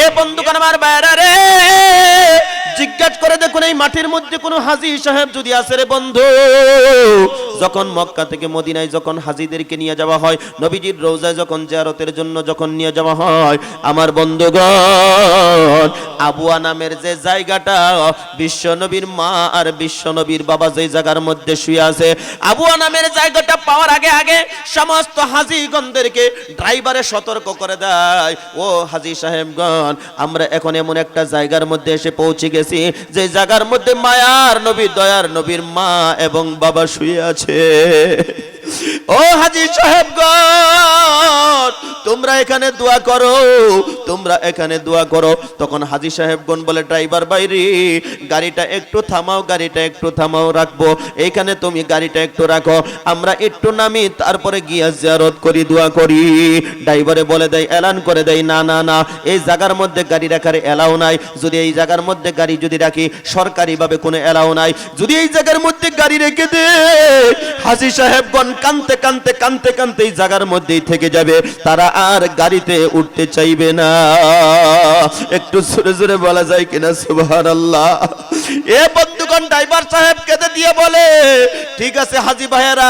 এ বন্ধুকান আমার বাইরা রে, জিজ্ঞাসা করে দেখুন এই মাটির মধ্যে কোনো হাজি সাহেব যদি আসে রে বন্ধু। যখন মক্কা থেকে মদিনায় যখন হাজিদেরকে নিয়ে যাওয়া হয়, নবীজির রোজায় যখন জিয়ারতের জন্য যখন নিয়ে যাওয়া হয়, আমার বন্ধুগণ আবুয়া নামের যে জায়গাটা, বিশ্ব নবীর মা আর বিশ্ব নবীর বাবা যে জায়গার মধ্যে শুয়ে আছে, আবুয়া নামের জায়গাটা পাওয়ার আগে আগে সমস্ত হাজিগণদেরকে ড্রাইভারে সতর্ক করে দেয়। ও হাজি সাহেবগণ, আমরা এখন এমন একটা জায়গার মধ্যে এসে পৌঁছে গেছি, যে জায়গার মধ্যে মায়ার নবী, দয়ার নবীর মা এবং বাবা শুয়ে আছে। ও হাজি সাহেবগণ তোমরা এখানে দোয়া করো। তোমরা এখানে দোয়া করো। তখন হাজি সাহেবগণ বলে, ড্রাইভার বাইরে, গাড়িটা একটু থামাও, গাড়িটা একটু থামাও, রাখব। এইখানে তুমি গাড়িটা একটু রাখো। আমরা একটু নামি, তারপরে গিয়া জিয়ারত করি, দোয়া করি। ড্রাইভারে বলে দেয়, এলান করে দেয় না না না, এই জায়গার মধ্যে গাড়ি রাখার এলাও নাই। যদি এই জায়গার মধ্যে গাড়ি যদি রাখি, সরকারিভাবে কোনো এলাও নাই। যদি এই জায়গার মধ্যে গাড়ি রেখে দে, হাজি সাহেবগণ কানতে কানতে কানতে কানতে এই জায়গার মধ্যেই থেকে যাবে। তারা আর গাড়িতে উঠতে চাইবে না। একটু জোরে জোরে বলা যায় কিনা? সুবহানাল্লাহ। এ বন্ধুগণ ড্রাইভার সাহেব কেঁদে দিয়ে বলে, ঠিক আছে হাজি ভাইয়েরা,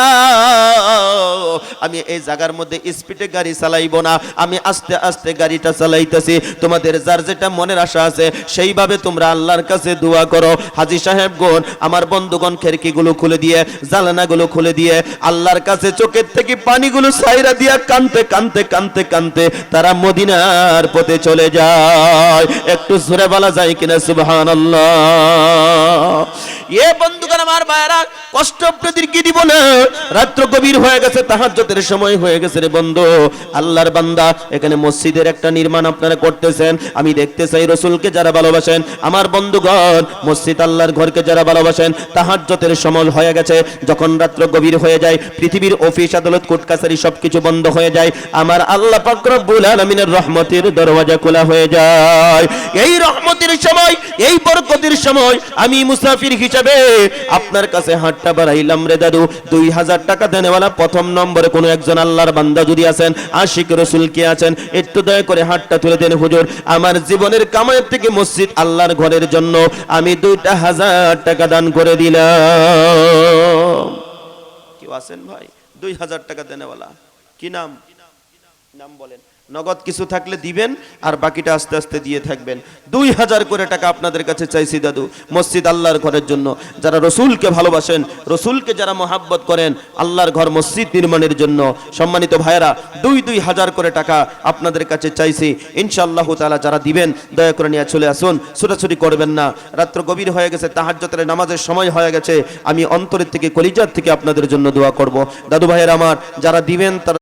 আমি এই জায়গার মধ্যে স্পিডে গাড়ি চালাইবো না, আমি আস্তে আস্তে গাড়িটা চালাইতেছি। তোমাদের যার যেটা মনের আশা আছে, সেইভাবে তোমরা আল্লাহর কাছে দোয়া করো। হাজি সাহেব সাহেবগণ আমার বন্ধুগণ খেরকিগুলো খুলে দিয়ে জালানাগুলো খুলে দিয়ে, আল্লাহর কাছে চোখের থেকে পানিগুলো সাইরা দিয়া কানতে কানতে কানতে কানতে তারা মদিনার পথে চলে যায়। একটু জোরে বলা যায় কিনা, সুবহানাল্লাহ। এ বন্ধুগণ আমার ভাইরা কষ্ট আপনাদেরকে দিব না। রাত্র গভীর হয়ে গেছে, তাহাজ্জুদের সময় হয়ে গেছে রে বন্ধু। আল্লাহর বান্দা, এখানে মসজিদের একটা নির্মাণ আপনারা করতেছেন। আমি দেখতে চাই রসুলকে যারা ভালোবাসেন, আমার বন্ধুগণ, মসজিদ আল্লাহর ঘরকে যারা ভালোবাসেন, তাহাজ্জুদের সময় হয়ে গেছে। যখন রাত্র গভীর হয়ে যায়, পৃথিবীর অফিস, আদালত, কোর্ট, কাছারি সবকিছু বন্ধ হয়ে যায়, আমার আল্লাহ পাক রব্বুল আলামিনের রহমতের দরওয়াজা খোলা হয়ে যায়। এই রহমতের সময়, এই বরকতের সময় আমি মুসাফির হিসাবে আপনার কাছে হাতটা বাড়াইলাম রে দাদু। দুই হাজার টাকা দেনেওয়ালা প্রথম নম্বরে কোনো একজন আল্লাহর বান্দা যদি আছেন, আশিক রসুল কে আছেন, একটু দয়া করে হাতটা তুলে দেন, হুজুর, আমার জীবনের কামায়ের থেকে মসজিদ আল্লাহর ঘরের জন্য আমি দুইটা হাজার টাকা দান করে দিলাম। কেউ আছেন ভাই? দুই হাজার টাকা দেনেওয়ালা কি নাম? নাম বলেন। নগদ কিছু থাকলে দিবেন আর বাকিটা আস্তে আস্তে দিয়ে থাকবেন। দুই হাজার করে টাকা আপনাদের কাছে চাইছি, দাদু। মসজিদ আল্লাহর ঘরের জন্য। যারা রসুলকে ভালোবাসেন, রসুলকে যারা মোহাব্বত করেন, আল্লাহর ঘর মসজিদ নির্মাণের জন্য। সম্মানিত ভাইয়েরা, দুই দুই হাজার করে টাকা আপনাদের কাছে চাইছি। ইনশাআল্লাহ তালা যারা দিবেন, দয়া করে নিয়ে চলে আসুন। ছোটাছুটি করবেন না। রাত্র গভীর হয়ে গেছে তাহাজ্জতের নামাজের সময় হয়ে গেছে। আমি অন্তরের থেকে, কলিজার থেকে আপনাদের জন্য দোয়া করব। দাদু ভাইয়ের আমার, যারা দিবেন, তারা